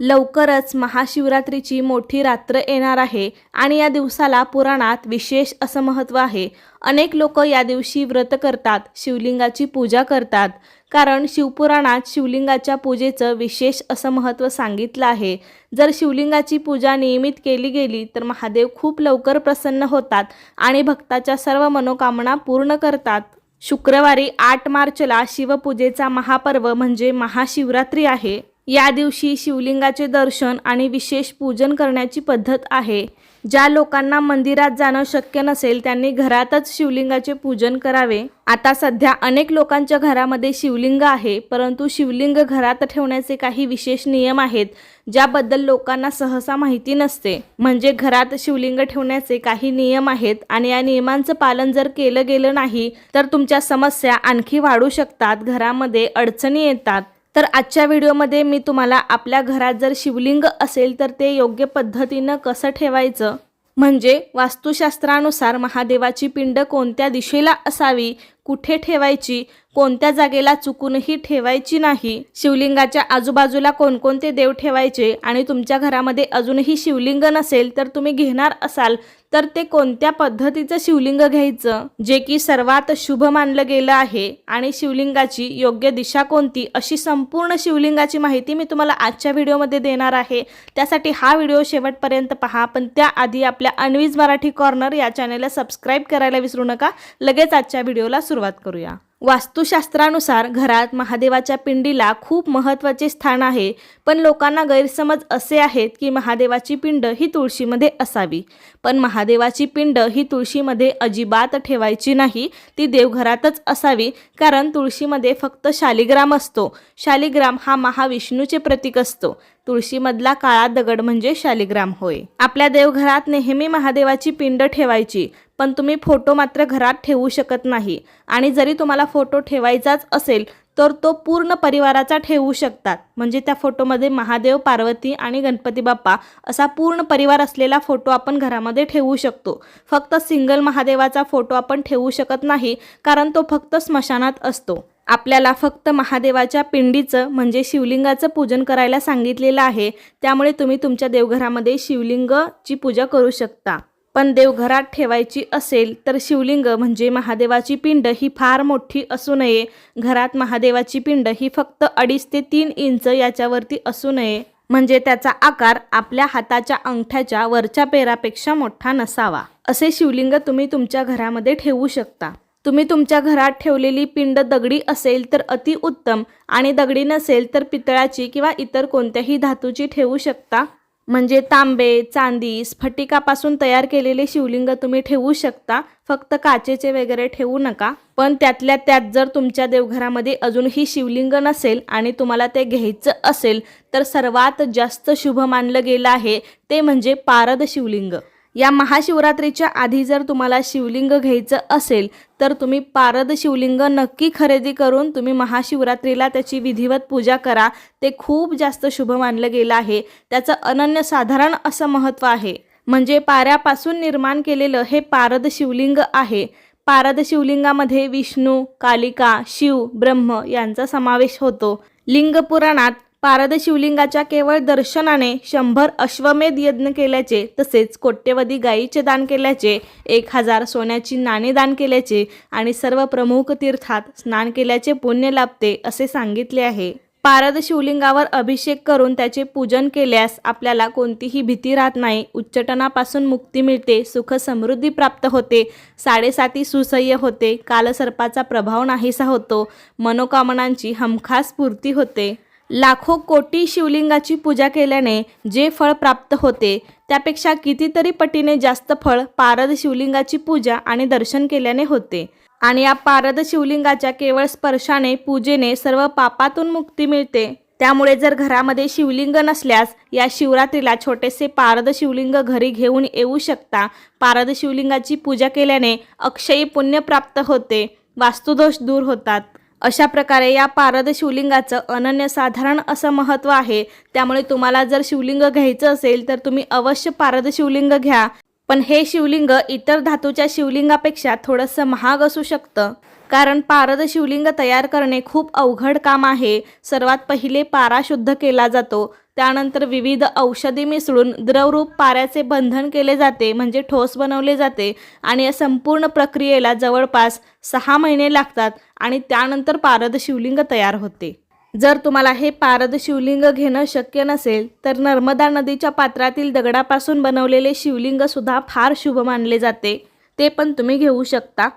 लवकरच महाशिवरात्रीची मोठी रात्र येणार आहे आणि या दिवसाला पुराणात विशेष असं महत्त्व आहे. अनेक लोक या दिवशी व्रत करतात शिवलिंगाची पूजा करतात. कारण शिवपुराणात शिवलिंगाच्या पूजेचं विशेष असं महत्त्व सांगितलं आहे. जर शिवलिंगाची पूजा नियमित केली गेली तर महादेव खूप लवकर प्रसन्न होतात आणि भक्ताच्या सर्व मनोकामना पूर्ण करतात. शुक्रवारी आठ मार्चला शिवपूजेचा महापर्व म्हणजे महाशिवरात्री आहे. या दिवशी शिवलिंगाचे दर्शन आणि विशेष पूजन करण्याची पद्धत आहे. ज्या लोकांना मंदिरात जाणं शक्य नसेल त्यांनी घरातच शिवलिंगाचे पूजन करावे. आता सध्या अनेक लोकांच्या घरामध्ये शिवलिंग आहे परंतु शिवलिंग घरात ठेवण्याचे काही विशेष नियम आहेत ज्याबद्दल लोकांना सहसा माहिती नसते. म्हणजे घरात शिवलिंग ठेवण्याचे काही नियम आहेत आणि या नियमांचं पालन जर केलं गेलं नाही तर तुमच्या समस्या आणखी वाढू शकतात घरामध्ये अडचणी येतात. तर आजच्या व्हिडिओमध्ये मी तुम्हाला आपल्या घरात जर शिवलिंग असेल तर ते योग्य पद्धतीनं कसं ठेवायचं? म्हणजे वास्तुशास्त्रानुसार महादेवाची पिंड कोणत्या दिशेला असावी? कुठे ठेवायची? कोणत्या जागेला चुकूनही ठेवायची नाही? शिवलिंगाच्या आजूबाजूला कोणकोणते देव ठेवायचे? आणि तुमच्या घरामध्ये अजूनही शिवलिंग नसेल तर तुम्ही घेणार असाल तर ते कोणत्या पद्धतीचं शिवलिंग घ्यायचं? जे की सर्वात शुभ मानलं गेलं आहे. आणि शिवलिंगाची योग्य दिशा कोणती? अशी संपूर्ण शिवलिंगाची माहिती मी तुम्हाला आजच्या व्हिडिओमध्ये देणार आहे. त्यासाठी हा व्हिडिओ शेवटपर्यंत पहा. पण त्याआधी आपल्या अनवीज मराठी कॉर्नर या चॅनेलला सबस्क्राईब करायला विसरू नका. लगेच आजच्या व्हिडिओला सुरुवात करूया. वास्तुशास्त्रानुसार घरात महादेवाच्या पिंडीला खूप महत्त्वाचे स्थान आहे पण लोकांना गैरसमज असे आहेत की महादेवाची पिंड ही तुळशीमध्ये असावी. पण महादेवाची पिंड ही तुळशीमध्ये अजिबात ठेवायची नाही ती देवघरातच असावी कारण तुळशीमध्ये फक्त शालिग्राम असतो. शालिग्राम हा महाविष्णूचे प्रतीक असतो. तुळशीमधला काळा दगड म्हणजे शालिग्राम होय. आपल्या देवघरात नेहमी महादेवाची पिंड ठेवायची पण तुम्ही फोटो मात्र घरात ठेवू शकत नाही. आणि जरी तुम्हाला फोटो ठेवायचाच असेल तर तो पूर्ण परिवाराचा ठेवू शकतात. म्हणजे त्या फोटोमध्ये महादेव पार्वती आणि गणपती बाप्पा असा पूर्ण परिवार असलेला फोटो आपण घरामध्ये ठेवू शकतो. फक्त सिंगल महादेवाचा फोटो आपण ठेवू शकत नाही कारण तो फक्त स्मशानात असतो. आपल्याला फक्त महादेवाच्या पिंडीचं म्हणजे शिवलिंगाचं पूजन करायला सांगितलेलं आहे. त्यामुळे तुम्ही तुमच्या देवघरामध्ये शिवलिंगची पूजा करू शकता. पण देवघरात ठेवायची असेल तर शिवलिंग म्हणजे महादेवाची पिंड ही फार मोठी असू नये. घरात महादेवाची पिंड ही फक्त अडीच ते तीन इंच याच्यावरती असू नये. म्हणजे त्याचा आकार आपल्या हाताच्या अंगठ्याच्या वरच्या पेरापेक्षा मोठा नसावा. असे शिवलिंग तुम्ही तुमच्या घरामध्ये ठेवू शकता. तुम्ही तुमच्या घरात ठेवलेली पिंड दगडी असेल तर अतिउत्तम आणि दगडी नसेल तर पितळाची किंवा इतर कोणत्याही धातूची ठेवू शकता. म्हणजे तांबे चांदी स्फटिकापासून तयार केलेले शिवलिंग तुम्ही ठेवू शकता. फक्त काचेचे वगैरे ठेवू नका. पण त्यातल्या त्यात जर तुमच्या देवघरामध्ये अजूनही शिवलिंग नसेल आणि तुम्हाला ते घ्यायचं असेल तर सर्वात जास्त शुभ मानलं गेलं आहे ते म्हणजे पारद शिवलिंग. या महाशिवरात्रीच्या आधी जर तुम्हाला शिवलिंग घ्यायचं असेल तर तुम्ही पारद शिवलिंग नक्की खरेदी करून तुम्ही महाशिवरात्रीला त्याची विधिवत पूजा करा. ते खूप जास्त शुभ मानलं गेलं आहे. त्याचं अनन्यसाधारण असं महत्त्व आहे. म्हणजे पाऱ्यापासून निर्माण केलेलं हे पारद शिवलिंग आहे. पारद शिवलिंगामध्ये विष्णू कालिका शिव ब्रह्म यांचा समावेश होतो. लिंग पुराणात पारद शिवलिंगाच्या केवळ दर्शनाने शंभर अश्वमेध यज्ञ केल्याचे तसेच कोट्यवधी गायीचे दान केल्याचे एक हजार सोन्याची नाणे दान केल्याचे आणि सर्व प्रमुख तीर्थात स्नान केल्याचे पुण्य लाभते असे सांगितले आहे. पारद शिवलिंगावर अभिषेक करून त्याचे पूजन केल्यास आपल्याला कोणतीही भीती राहत नाही उच्चटनापासून मुक्ती मिळते सुख समृद्धी प्राप्त होते साडेसाती सुसह्य होते कालसर्पाचा प्रभाव नाहीसा होतो मनोकामनांची हमखास पूर्ती होते. लाखो कोटी शिवलिंगाची पूजा केल्याने जे फळ प्राप्त होते त्यापेक्षा कितीतरी पटीने जास्त फळ पारद शिवलिंगाची पूजा आणि दर्शन केल्याने होते. आणि या पारद शिवलिंगाच्या केवळ स्पर्शाने पूजेने सर्व पापातून मुक्ती मिळते. त्यामुळे जर घरामध्ये शिवलिंग नसल्यास या शिवरात्रीला छोटेसे पारद शिवलिंग घरी घेऊन येऊ शकता. पारद शिवलिंगाची पूजा केल्याने अक्षयी पुण्य प्राप्त होते वास्तुदोष दूर होतात. अशा प्रकारे या पारद शिवलिंगाचं अनन्यसाधारण असं महत्त्व आहे. त्यामुळे तुम्हाला जर शिवलिंग घ्यायचं असेल तर तुम्ही अवश्य पारद शिवलिंग घ्या. पण हे शिवलिंग इतर धातूच्या शिवलिंगापेक्षा थोडंसं महाग असू शकतं. कारण पारद शिवलिंग तयार करणे खूप अवघड काम आहे. सर्वात पहिले पारा शुद्ध केला जातो. त्यानंतर विविध औषधी मिसळून द्रवरूप पाऱ्याचे बंधन केले जाते म्हणजे ठोस बनवले जाते. आणि या संपूर्ण प्रक्रियेला जवळपास सहा महिने लागतात. आणि त्यानंतर पारद शिवलिंग तयार होते. जर तुम्हाला हे पारद शिवलिंग घेणं शक्य नसेल तर नर्मदा नदीच्या पात्रातील दगडापासून बनवलेले शिवलिंग सुद्धा फार शुभ मानले जाते. ते पण तुम्ही घेऊ शकता.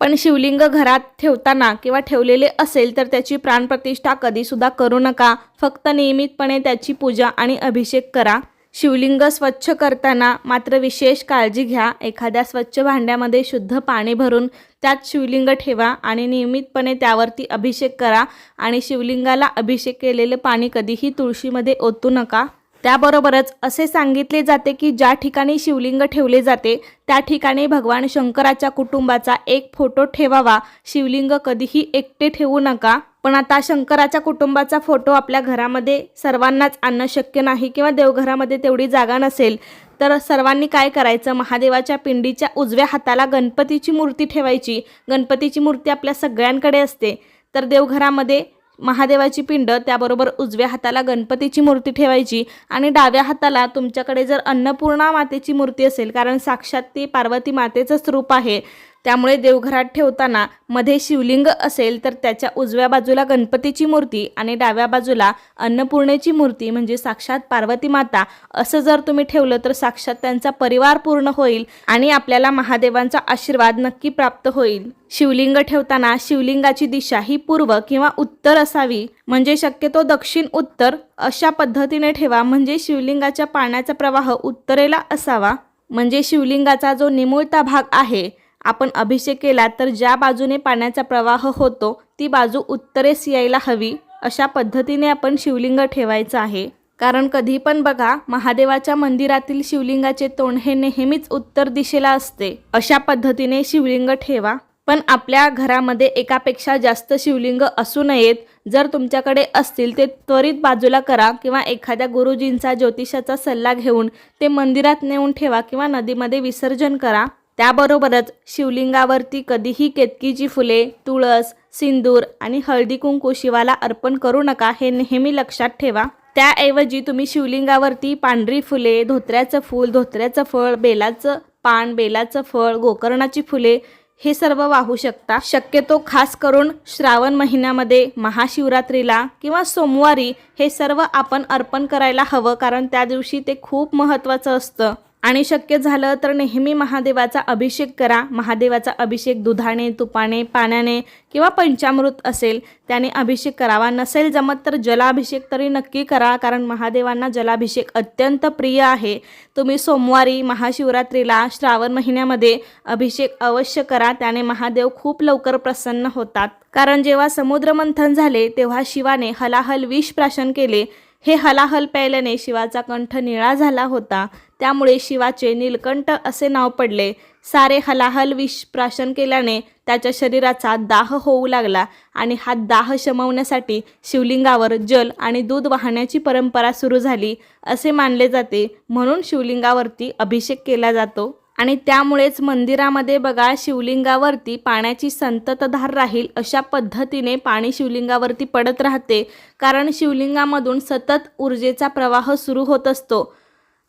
पण शिवलिंग घरात ठेवताना किंवा ठेवलेले असेल तर त्याची प्राणप्रतिष्ठा कधीसुद्धा करू नका. फक्त नियमितपणे त्याची पूजा आणि अभिषेक करा. शिवलिंग स्वच्छ करताना मात्र विशेष काळजी घ्या. एखाद्या स्वच्छ भांड्यामध्ये शुद्ध पाणी भरून त्यात शिवलिंग ठेवा आणि नियमितपणे त्यावरती अभिषेक करा. आणि शिवलिंगाला अभिषेक केलेले पाणी कधीही तुळशीमध्ये ओतू नका. त्याबरोबरच असे सांगितले जाते की ज्या ठिकाणी शिवलिंग ठेवले जाते त्या ठिकाणी भगवान शंकराच्या कुटुंबाचा एक फोटो ठेवावा. शिवलिंग कधीही एकटे ठेवू नका. पण आता शंकराच्या कुटुंबाचा फोटो आपल्या घरामध्ये सर्वांनाच आणणं शक्य नाही किंवा देवघरामध्ये तेवढी जागा नसेल तर सर्वांनी काय करायचं? महादेवाच्या पिंडीच्या उजव्या हाताला गणपतीची मूर्ती ठेवायची. गणपतीची मूर्ती आपल्या सगळ्यांकडे असते. तर देवघरामध्ये महादेवाची पिंड त्याबरोबर उजव्या हाताला गणपतीची मूर्ती ठेवायची आणि डाव्या हाताला तुमच्याकडे जर अन्नपूर्णा मातेची मूर्ती असेल कारण साक्षात ती पार्वती मातेचंच रूप आहे त्यामुळे देवघरात ठेवताना मध्ये शिवलिंग असेल तर त्याच्या उजव्या बाजूला गणपतीची मूर्ती आणि डाव्या बाजूला अन्नपूर्णेची मूर्ती म्हणजे साक्षात पार्वती माता. असं जर तुम्ही ठेवलं तर साक्षात त्यांचा परिवार पूर्ण होईल आणि आपल्याला महादेवांचा आशीर्वाद नक्की प्राप्त होईल. शिवलिंग ठेवताना शिवलिंगाची दिशा ही पूर्व किंवा उत्तर असावी. म्हणजे शक्यतो दक्षिण उत्तर अशा पद्धतीने ठेवा. म्हणजे शिवलिंगाच्या पाण्याचा प्रवाह उत्तरेला असावा. म्हणजे शिवलिंगाचा जो निमुळता भाग आहे आपण अभिषेक केला तर ज्या बाजूने पाण्याचा प्रवाह होतो ती बाजू उत्तरेस यायला हवी अशा पद्धतीने आपण शिवलिंग ठेवायचं आहे. कारण कधी पण बघा महादेवाच्या मंदिरातील शिवलिंगाचे तोंड हे नेहमीच उत्तर दिशेला असते. अशा पद्धतीने शिवलिंग ठेवा. पण आपल्या घरामध्ये एकापेक्षा जास्त शिवलिंग असू नयेत. जर तुमच्याकडे असतील ते त्वरित बाजूला करा किंवा एखाद्या गुरुजींचा ज्योतिषाचा सल्ला घेऊन ते मंदिरात नेऊन ठेवा किंवा नदीमध्ये विसर्जन करा. त्याबरोबरच शिवलिंगावरती कधीही केतकीची फुले तुळस सिंदूर आणि हळदी कुंकू शिवाला अर्पण करू नका हे नेहमी लक्षात ठेवा. त्याऐवजी तुम्ही शिवलिंगावरती पांढरी फुले धोत्र्याचं फूल धोत्र्याचं फळ बेलाचं पान बेलाचं फळ गोकर्णाची फुले हे सर्व वाहू शकता. शक्यतो खास करून श्रावण महिन्यामध्ये महाशिवरात्रीला किंवा सोमवारी हे सर्व आपण अर्पण करायला हवं कारण त्या दिवशी ते खूप महत्त्वाचं असतं. आणि शक्य झालं तर नेहमी महादेवाचा अभिषेक करा. महादेवाचा अभिषेक दुधाने तुपाने पाण्याने किंवा पंचामृत असेल त्याने अभिषेक करावा. नसेल जमत तर जलाभिषेक तरी नक्की करा कारण महादेवांना जलाभिषेक अत्यंत प्रिय आहे. तुम्ही सोमवारी महाशिवरात्रीला श्रावण महिन्यामध्ये अभिषेक अवश्य करा. त्याने महादेव खूप लवकर प्रसन्न होतात. कारण जेव्हा समुद्रमंथन झाले तेव्हा शिवाने हलाहल विष प्राशन केले. हे हलाहल प्यायल्याने शिवाचा कंठ निळा झाला होता. त्यामुळे शिवाचे नीलकंठ असे नाव पडले. सारे हलाहल विष प्राशन केल्याने त्याच्या शरीराचा दाह होऊ लागला आणि हा दाह शमवण्यासाठी शिवलिंगावर जल आणि दूध वाहण्याची परंपरा सुरू झाली असे मानले जाते. म्हणून शिवलिंगावरती अभिषेक केला जातो. आणि त्यामुळेच मंदिरामध्ये बघा शिवलिंगावरती पाण्याची संततधार राहील अशा पद्धतीने पाणी शिवलिंगावरती पडत राहते. कारण शिवलिंगामधून सतत ऊर्जेचा प्रवाह सुरू होत असतो.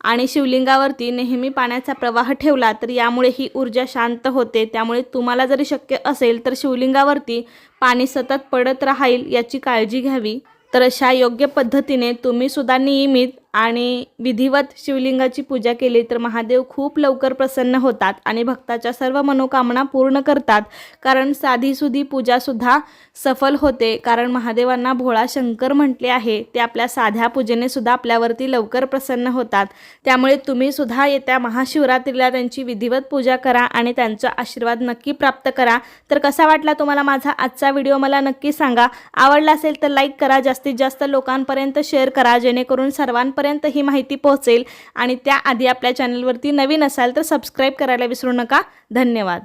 आणि शिवलिंगावरती नेहमी पाण्याचा प्रवाह ठेवला तर यामुळे ही ऊर्जा शांत होते. त्यामुळे तुम्हाला जरी शक्य असेल तर शिवलिंगावरती पाणी सतत पडत राहील याची काळजी घ्यावी. तर अशा योग्य पद्धतीने तुम्ही सुद्धा नियमित आणि विधिवत शिवलिंगाची पूजा केली तर महादेव खूप लवकर प्रसन्न होतात आणि भक्ताच्या सर्व मनोकामना पूर्ण करतात. कारण साधीसुधी पूजासुद्धा सफल होते. कारण महादेवांना भोळा शंकर म्हटले आहे. ते आपल्या साध्या पूजेने सुद्धा आपल्यावरती लवकर प्रसन्न होतात. त्यामुळे तुम्ही सुद्धा येत्या महाशिवरात्रीला त्यांची विधिवत पूजा करा आणि त्यांचा आशीर्वाद नक्की प्राप्त करा. तर कसा वाटला तुम्हाला माझा आजचा व्हिडिओ? मला नक्की सांगा. आवडला असेल तर लाईक करा. जास्तीत जास्त लोकांपर्यंत शेअर करा. जेणेकरून सर्वांपर्यंत ही माहिती पोहोचेल. आणि त्याआधी आपल्या चॅनलवरती नवीन असाल तर सबस्क्राईब करायला विसरू नका. धन्यवाद.